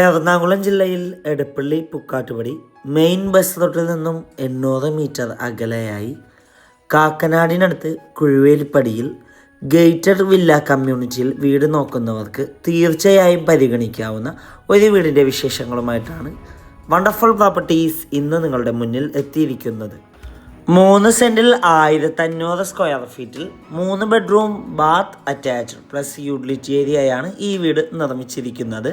എറണാകുളം ജില്ലയിൽ Edappally Pukkattupadi main bus തൊട്ടിൽ നിന്നും എണ്ണൂറ് മീറ്റർ അകലെയായി കാക്കനാടിനടുത്ത് കുഴുവേലിപ്പടിയിൽ ഗേറ്റഡ് വില്ല കമ്മ്യൂണിറ്റിയിൽ വീട് നോക്കുന്നവർക്ക് തീർച്ചയായും പരിഗണിക്കാവുന്ന ഒരു വീടിന്റെ വിശേഷങ്ങളുമായിട്ടാണ് വണ്ടർഫുൾ പ്രോപ്പർട്ടീസ് ഇന്ന് നിങ്ങളുടെ മുന്നിൽ എത്തിയിരിക്കുന്നത്. മൂന്ന് സെന്റിൽ ആയിരത്തഞ്ഞൂറ് സ്ക്വയർ ഫീറ്റിൽ മൂന്ന് bedroom bath attached plus utility ഏരിയയാണ് ഈ വീട് നിർമ്മിച്ചിരിക്കുന്നത്.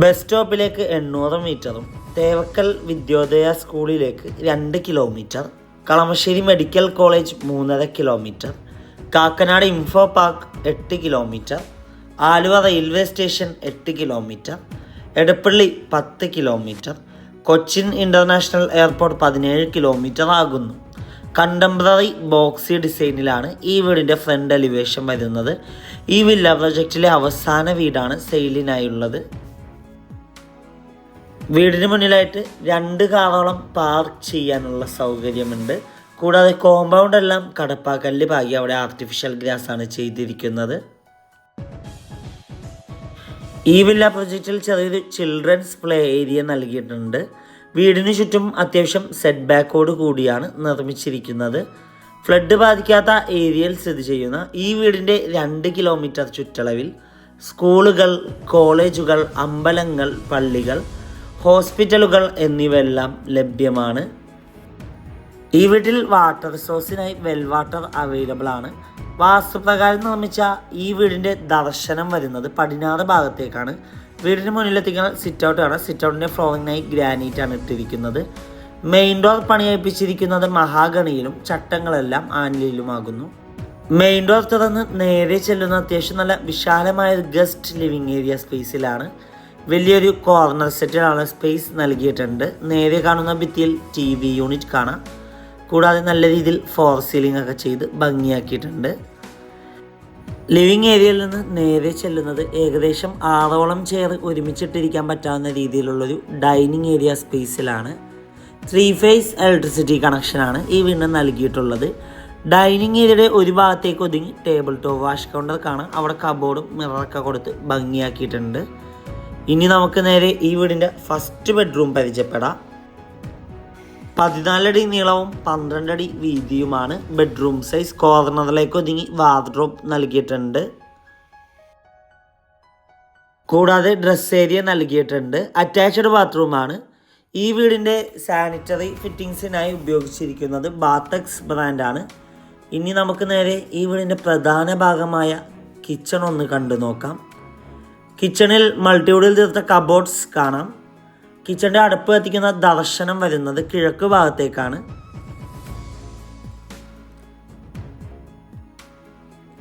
ബസ് സ്റ്റോപ്പിലേക്ക് എണ്ണൂറ് മീറ്ററും തേവക്കൽ വിദ്യോദയ സ്കൂളിലേക്ക് രണ്ട് കിലോമീറ്റർ കളമശ്ശേരി മെഡിക്കൽ കോളേജ് മൂന്നര കിലോമീറ്റർ കാക്കനാട് ഇൻഫോ പാർക്ക് എട്ട് കിലോമീറ്റർ ആലുവ റെയിൽവേ സ്റ്റേഷൻ എട്ട് കിലോമീറ്റർ എടപ്പള്ളി പത്ത് കിലോമീറ്റർ കൊച്ചിൻ ഇന്റർനാഷണൽ എയർപോർട്ട് പതിനേഴ് കിലോമീറ്റർ ആകുന്നു. കണ്ടംപററി ബോക്സി ഡിസൈനിലാണ് ഈ വീടിന്റെ ഫ്രണ്ട് എലിവേഷൻ വരുന്നത്. ഈ വില്ല പ്രൊജക്റ്റിലെ അവസാന വീടാണ് സെയിലിനായുള്ളത്. വീടിന് മുന്നിലായിട്ട് രണ്ട് കാറോളം പാർക്ക് ചെയ്യാനുള്ള സൗകര്യമുണ്ട്. കൂടാതെ കോമ്പൗണ്ട് എല്ലാം കടപ്പാക്കല്ല് പാകി അവിടെ ആർട്ടിഫിഷ്യൽ ഗ്രാസ് ആണ് ചെയ്തിരിക്കുന്നത്. ഈ വില്ല പ്രൊജക്റ്റിൽ ചെറിയൊരു ചിൽഡ്രൻസ് പ്ലേ ഏരിയ നൽകിയിട്ടുണ്ട്. വീടിന് ചുറ്റും അത്യാവശ്യം സെറ്റ് ബാക്കോട് കൂടിയാണ് നിർമ്മിച്ചിരിക്കുന്നത്. ഫ്ലഡ് ബാധിക്കാത്ത ഏരിയയിൽ സ്ഥിതി ചെയ്യുന്ന ഈ വീടിന്റെ രണ്ട് കിലോമീറ്റർ ചുറ്റളവിൽ സ്കൂളുകൾ കോളേജുകൾ അമ്പലങ്ങൾ പള്ളികൾ ഹോസ്പിറ്റലുകൾ എന്നിവയെല്ലാം ലഭ്യമാണ്. ഈ വീട്ടിൽ വാട്ടർ സോഴ്സിനായി വെൽ വാട്ടർ അവൈലബിൾ ആണ്. വാസ്തുപ്രകാരം നിർമ്മിച്ച ഈ വീടിന്റെ ദർശനം വരുന്നത് പടിഞ്ഞാറ് ഭാഗത്തേക്കാണ്. വീടിന് മുന്നിലെത്തിക്കുന്ന സിറ്റ് ഔട്ടാണ് സിറ്റ് ഔട്ടിന്റെ ഫ്ലോറിങ്ങിനായി ഗ്രാനൈറ്റ് ആണ് ഇട്ടിരിക്കുന്നത്. മെയിൻ ഡോർ പണിയപ്പിച്ചിരിക്കുന്നത് മഹാഗണിയിലും ചട്ടങ്ങളെല്ലാം ആൻലിയിലുമാകുന്നു മെയിൻ ഡോർ തുറന്ന് നേരെ ചെല്ലുന്ന അത്യാവശ്യം നല്ല വിശാലമായ ഗസ്റ്റ് ലിവിങ് ഏരിയ സ്പേസിലാണ് വലിയൊരു കോർണർ സെറ്റിലാണ് സ്പേസ് നൽകിയിട്ടുണ്ട്. നേരെ കാണുന്ന ഭിത്തിയിൽ ടി വി യൂണിറ്റ് കാണാം. കൂടാതെ നല്ല രീതിയിൽ ഫോർ സീലിംഗ് ഒക്കെ ചെയ്ത് ഭംഗിയാക്കിയിട്ടുണ്ട്. ലിവിങ് ഏരിയയിൽ നിന്ന് നേരെ ചെല്ലുന്നത് ഏകദേശം ആറോളം ചെയർ ഒരുമിച്ചിട്ടിരിക്കാൻ പറ്റാവുന്ന രീതിയിലുള്ളൊരു ഡൈനിങ് ഏരിയ സ്പേസിലാണ് ത്രീ ഫേസ് ഇലക്ട്രിസിറ്റി കണക്ഷനാണ് ഈ വീണ് നൽകിയിട്ടുള്ളത്. ഡൈനിങ് ഏരിയയുടെ ഒരു ഭാഗത്തേക്ക് ഒതുങ്ങി ടേബിൾ ടോപ്പ് വാഷ് കൗണ്ടർ കാണാം. അവിടെ കബോർഡും മിററൊക്കെ കൊടുത്ത് ഭംഗിയാക്കിയിട്ടുണ്ട്. ഇനി നമുക്ക് നേരെ ഈ വീടിന്റെ ഫസ്റ്റ് ബെഡ്റൂം പരിചയപ്പെടാം. പതിനാലടി നീളവും പന്ത്രണ്ടടി വീതിയുമാണ് ബെഡ്റൂം സൈസ് കോർണറിലേക്ക് ഒതുങ്ങി വാർഡ്രോബ് നൽകിയിട്ടുണ്ട്. കൂടാതെ ഡ്രസ് ഏരിയ നൽകിയിട്ടുണ്ട്. അറ്റാച്ച്ഡ് ബാത്റൂമാണ് ഈ വീടിന്റെ സാനിറ്ററി ഫിറ്റിങ്സിനായി ഉപയോഗിച്ചിരിക്കുന്നത് ബാത്തക്സ് ബ്രാൻഡാണ് ഇനി നമുക്ക് നേരെ ഈ വീടിന്റെ പ്രധാന ഭാഗമായ കിച്ചൺ ഒന്ന് കണ്ടു നോക്കാം. കിച്ചണിൽ മൾട്ടിവുഡിൽ തീർത്ത കബോർഡ്സ് കാണാം. കിച്ചണിന്റെ അടുപ്പ് കത്തിക്കുന്ന ദർശനം വരുന്നത് കിഴക്ക് ഭാഗത്തേക്കാണ്.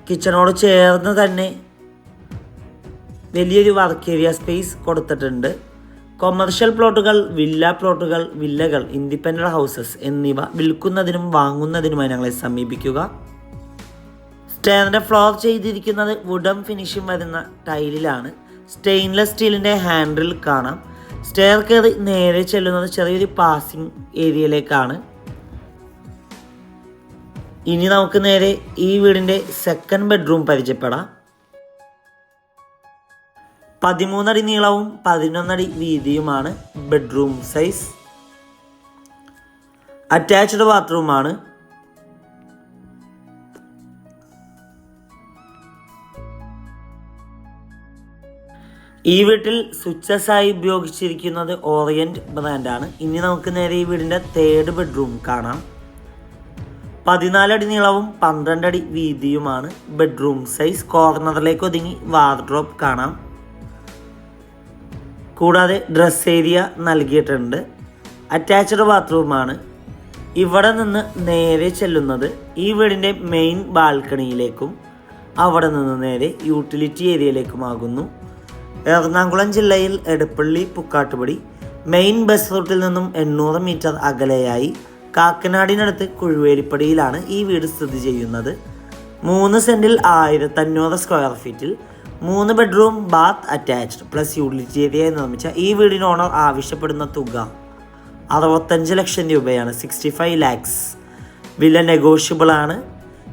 കിച്ചണോട് ചേർന്ന് തന്നെ വലിയൊരു വർക്ക് ഏരിയ സ്പേസ് കൊടുത്തിട്ടുണ്ട്. കൊമേർഷ്യൽ പ്ലോട്ടുകൾ വില്ല പ്ലോട്ടുകൾ വില്ലകൾ ഇൻഡിപെൻഡന്റ് ഹൗസസ് എന്നിവ വിൽക്കുന്നതിനും വാങ്ങുന്നതിനുമായി ഞങ്ങളെ സമീപിക്കുക. സ്റ്റേറിന്റെ ഫ്ലോർ ചെയ്തിരിക്കുന്നത് വുഡം ഫിനിഷിംഗ് വരുന്ന ടൈലിലാണ് സ്റ്റെയിൻലെസ് സ്റ്റീലിന്റെ ഹാൻഡിൽ കാണാം. സ്റ്റെയർ കയറി നേരെ ചെല്ലുന്നത് ചെറിയൊരു പാസിംഗ് ഏരിയയിലേക്കാണ്. ഇനി നമുക്ക് നേരെ ഈ വീടിന്റെ സെക്കൻഡ് ബെഡ്റൂം പരിചയപ്പെടാം. പതിമൂന്നടി നീളവും പതിനൊന്നടി വീതിയുമാണ് ബെഡ്റൂം സൈസ്. അറ്റാച്ച്ഡ് ബാത്റൂമാണ്. ഈ വീട്ടിൽ സ്വിച്ചസ് ആയി ഉപയോഗിച്ചിരിക്കുന്നത് ഓറിയന്റ് ബ്രാൻഡാണ്. ഇനി നമുക്ക് നേരെ ഈ വീടിന്റെ തേർഡ് ബെഡ്റൂം കാണാം. പതിനാലടി നീളവും പന്ത്രണ്ടടി വീതിയുമാണ് ബെഡ്റൂം സൈസ് കോർണറിലേക്ക് ഒതുങ്ങി വാർഡ്രോപ്പ് കാണാം. കൂടാതെ ഡ്രസ് ഏരിയ നൽകിയിട്ടുണ്ട്. അറ്റാച്ച്ഡ് ബാത്റൂമാണ് ഇവിടെ നിന്ന് നേരെ ചെല്ലുന്നത് ഈ വീടിന്റെ മെയിൻ ബാൽക്കണിയിലേക്കും അവിടെ നിന്ന് നേരെ യൂട്ടിലിറ്റി ഏരിയയിലേക്കുമാകുന്നു എറണാകുളം ജില്ലയിൽ എടപ്പള്ളി പുക്കാട്ടുപടി മെയിൻ ബസ് റൂട്ടിൽ നിന്നും എണ്ണൂറ് മീറ്റർ അകലെയായി കാക്കനാടിനടുത്ത് കുഴുവേലിപ്പടിയിലാണ് ഈ വീട് സ്ഥിതി ചെയ്യുന്നത്. മൂന്ന് സെന്റിൽ ആയിരത്തഞ്ഞൂറ് സ്ക്വയർ ഫീറ്റിൽ മൂന്ന് bedroom bath attached plus utility area നിർമ്മിച്ച ഈ വീടിന് ഓണർ ആവശ്യപ്പെടുന്ന തുക അറുപത്തഞ്ച് ലക്ഷം രൂപയാണ് സിക്സ്റ്റി ഫൈവ് ലാക്സ് വില നെഗോഷ്യബിൾ ആണ്.